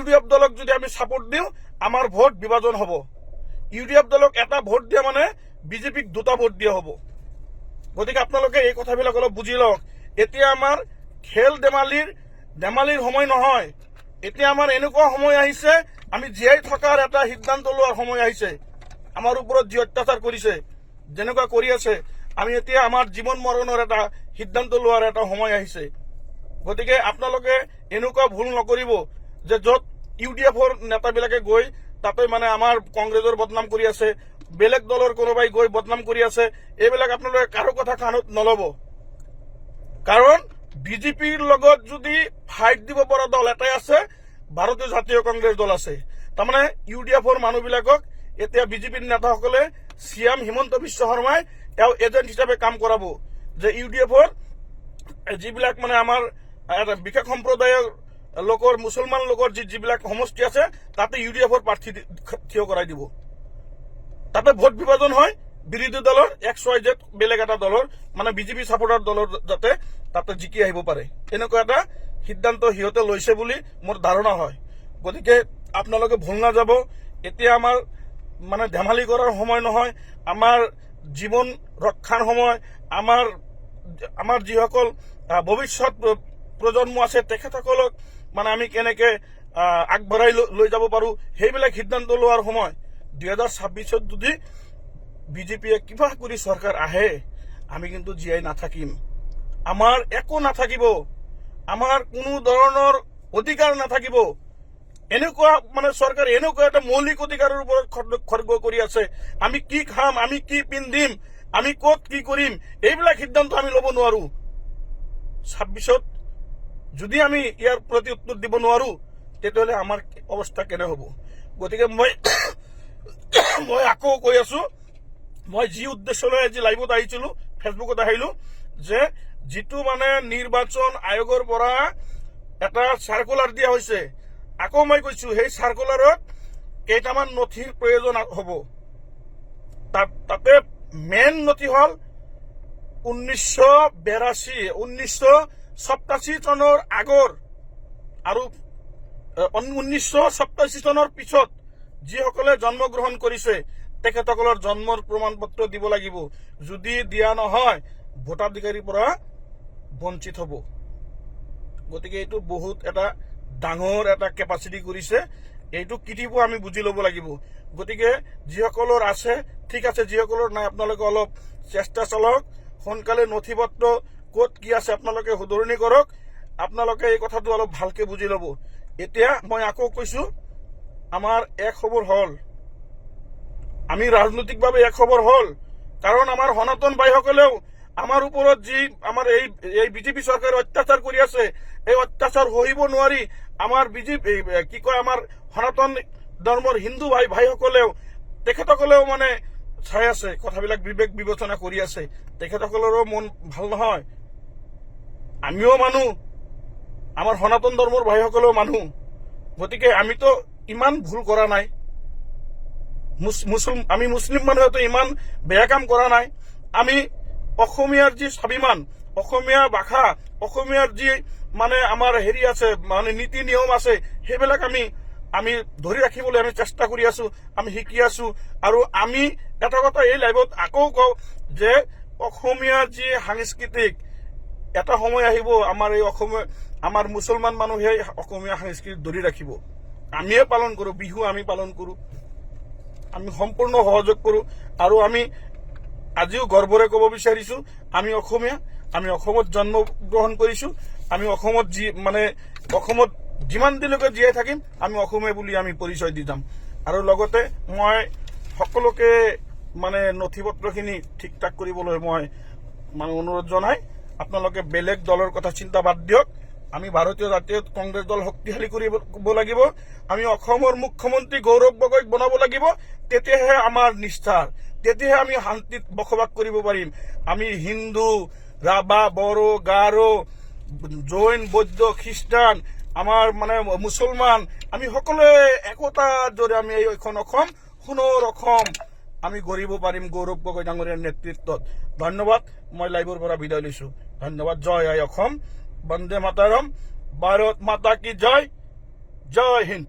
UDF দলক যদি আমি ছাপোৰ্ট দিওঁ, আমাৰ ভোট বিভাজন হ'ব। ইউডিএফ দলক এটা ভোট দিয়া মানে বিজেপিক দুটা ভোট দিয়া হ'ব। গতিকে আপোনালোকে এই কথাবিলাক অলপ বুজি লওক। এতিয়া আমাৰ খেল ধেমালিৰ ধেমালিৰ সময় নহয়। এতিয়া আমাৰ এনেকুৱা সময় আহিছে, আমি জীয়াই থকাৰ এটা সিদ্ধান্ত লোৱাৰ সময় আহিছে। আমাৰ ওপৰত যি অত্যাচাৰ কৰিছে, যেনেকুৱা কৰি আছে, আমি এতিয়া আমাৰ জীৱন মৰণৰ এটা সিদ্ধান্ত লোৱাৰ এটা সময় আহিছে। গতিকে আপোনালোকে এনেকুৱা ভুল নকৰিব যে য'ত ইউ ডি এফৰ নেতাবিলাকে গৈ তাতে মানে আমাৰ কংগ্ৰেছৰ বদনাম কৰি আছে, বেলেগ দলৰ কোনোবাই গৈ বদনাম কৰি আছে, এইবিলাক আপোনালোকে কাৰো কথা কাণত নল'ব। কাৰণ বিজেপিৰ লগত যদি ফাইট দিব পৰা দল এটাই আছে, ভাৰতীয় জাতীয় কংগ্ৰেছ দল আছে। তাৰমানে ইউ ডি এফৰ মানুহবিলাকক এতিয়া বিজেপিৰ নেতাসকলে চি এম হিমন্ত বিশ্ব শৰ্মাই তেওঁ এজেণ্ট হিচাপে কাম কৰাব। যে ইউ ডি এফৰ যিবিলাক মানে আমাৰ বিশেষ সম্প্ৰদায়ৰ লোকৰ, মুছলমান লোকৰ যি যিবিলাক সমষ্টি আছে, তাতে ইউ ডি এফৰ প্ৰাৰ্থী থিয় কৰাই দিব। তাতে ভোট বিভাজন হয়, বিৰোধী দলৰ এক্স ৱাই জেড বেলেগ এটা দলৰ মানে বিজেপি ছাপোৰ্টাৰ দলৰ যাতে তাতে জিকি আহিব পাৰে। এনেকুৱা এটা সিদ্ধান্ত সিহঁতে লৈছে বুলি মোৰ ধাৰণা হয়। গতিকে আপোনালোকে ভুল নাযাব এতিয়া আমাৰ মানে ধেমালি কৰাৰ সময় নহয়। আমাৰ জীৱন ৰক্ষাৰ সময়। আমাৰ আমাৰ যিসকল ভৱিষ্যত প্ৰজন্ম আছে, তেখেতসকলক মানে আমি কেনেকে আগবঢ়াই লৈ- যাব পাৰো, সেইবিলাক সিদ্ধান্ত লোৱাৰ সময় দুহেজাৰ ছাব্বিছত যদি বিজেপিয়ে কিবা কৰি চৰকাৰ আহে, আমি কিন্তু জীয়াই নাথাকিম। আমাৰ একো নাথাকিব। আমাৰ কোনো ধৰণৰ অধিকাৰ নাথাকিব। এনেকুৱা মানে চৰকাৰে এনেকুৱা এটা মৌলিক অধিকাৰৰ ওপৰত খৰ্গ কৰি আছে। আমি কি খাম, আমি কি পিন্ধিম, আমি ক'ত কি কৰিম, এইবিলাক সিদ্ধান্ত আমি ল'ব নোৱাৰো। ছাব্বিছত যদি আমি ইয়াৰ প্ৰতি উত্তৰ দিব নোৱাৰো, তেতিয়াহ'লে আমাৰ অৱস্থা কেনে হ'ব? গতিকে মই মই আকৌ কৈ আছো, মই যি উদ্দেশ্য লৈ আজি লাইভত আহিছিলো, ফেচবুকত আহিলো, যে যিটো মানে নিৰ্বাচন আয়োগৰ পৰা এটা চাৰ্কুলাৰ দিয়া হৈছে। আকৌ মই কৈছো, সেই চাৰ্কুলাৰত কেইটামান নথিৰ প্ৰয়োজন হ'ব। তাত মেইন নথি হ'ল ঊনৈছশ বিৰাশী, ঊনৈছশ সপ্তাশী চনৰ আগৰ আৰু ঊনৈছশ সপ্তাশী চনৰ পিছত যিসকলে জন্মগ্ৰহণ কৰিছে, তেখেতসকলৰ জন্মৰ প্ৰমাণ পত্ৰ দিব লাগিব। যদি দিয়া নহয়, ভোটাধিকাৰীৰ পৰা বঞ্চিত হ'ব। গতিকে এইটো বহুত এটা ডাঙৰ এটা কেপাচিটি কৰিছে। এইটো কিটিব আমি বুজি ল'ব লাগিব। গতিকে যিসকলৰ আছে, ঠিক আছে, যিসকলৰ নাই, আপোনালোকে অলপ চেষ্টা চলাওক। সোনকালে নথি পত্ৰ ক'ত কি আছে আপোনালোকে শুধৰণি কৰক, আপোনালোকে এই কথাটো অলপ ভালকে বুজি ল'ব। এতিয়া মই আকৌ কৈছো, আমাৰ এক খবৰ হ'ল। আমি ৰাজনৈতিকভাৱে এক খবৰ হ'ল, কাৰণ আমাৰ সনাতন ভাইসকলেও আমাৰ ওপৰত যি আমাৰ এই এই বিজেপি চৰকাৰে অত্যাচাৰ কৰি আছে, এই অত্যাচাৰ সহিব নোৱাৰি আমাৰ বিজেপি কি কয়, আমাৰ সনাতন ধৰ্মৰ হিন্দু ভাই, ভাইসকলেও, তেখেতসকলেও মানে চাই আছে, কথাবিলাক বিবেক বিবেচনা কৰি আছে। তেখেতসকলৰো মন ভালো নহয়। আমিও মানুহ। আমাৰ সনাতন ধৰ্মৰ ভাইসকলেও মানুহ। গতিকে আমিতো ইমান ভুল কৰা নাই। মুছ- মুছলিম আমি মুছলিম মানুহেতো ইমান বেয়া কাম কৰা নাই। আমি অসমীয়াৰ যি স্বাভিমান, অসমীয়া ভাষা, অসমীয়াৰ যি মানে আমাৰ হেৰি আছে মানে নীতি নিয়ম আছে, সেইবিলাক আমি আমি ধৰি ৰাখিবলৈ আমি চেষ্টা কৰি আছো, আমি শিকি আছো। আৰু আমি এটা কথা এই লাইভত আকৌ কওঁ যে অসমীয়া যি সাংস্কৃতিক এটা সময় আহিব, আমাৰ এই অসমীয়া আমাৰ মুছলমান মানুহে অসমীয়া সংস্কৃতি ধৰি ৰাখিব। আমিয়ে পালন কৰো, বিহু আমি পালন কৰো। আমি সম্পূৰ্ণ সহযোগ কৰো আৰু আমি আজিও গৰ্বৰে ক'ব বিচাৰিছো, আমি অসমীয়া, আমি অসমত জন্মগ্ৰহণ কৰিছো, আমি অসমত যি মানে অসমত যিমান দিনলৈকে জীয়াই থাকিম, আমি অসমীয়া বুলি আমি পৰিচয় দি যাম। আৰু লগতে মই সকলোকে মানে নথি পত্ৰখিনি ঠিক ঠাক কৰিবলৈ মই মানে অনুৰোধ জনাই আপোনালোকে বেলেগ দলৰ কথা চিন্তা বাদ দিয়ক। আমি ভাৰতীয় জাতীয় কংগ্ৰেছ দল শক্তিশালী কৰিব লাগিব। আমি অসমৰ মুখ্যমন্ত্ৰী গৌৰৱ গগৈক বনাব লাগিব। তেতিয়াহে আমাৰ নিষ্ঠাৰ, তেতিয়াহে আমি শান্তিত বসবাস কৰিব পাৰিম। আমি হিন্দু, ৰাভা, বড়ো, গাৰো, জৈন, বৌদ্ধ, খ্ৰীষ্টান, আমাৰ মানে মুছলমান, আমি সকলোৱে একতাৰ দৰে আমি এইখন অসম, সোণৰ অসম। আমি গঢ়িব পাৰিম গৌৰৱ গগৈ ডাঙৰীয়াৰ নেতৃত্বত। ধন্যবাদ। মই লাইভৰ পৰা বিদায় লৈছো। ধন্যবাদ জয় আই অসম বন্দে মাতাৰম ভাৰত মাতা কি জয় জয় হিন্দ।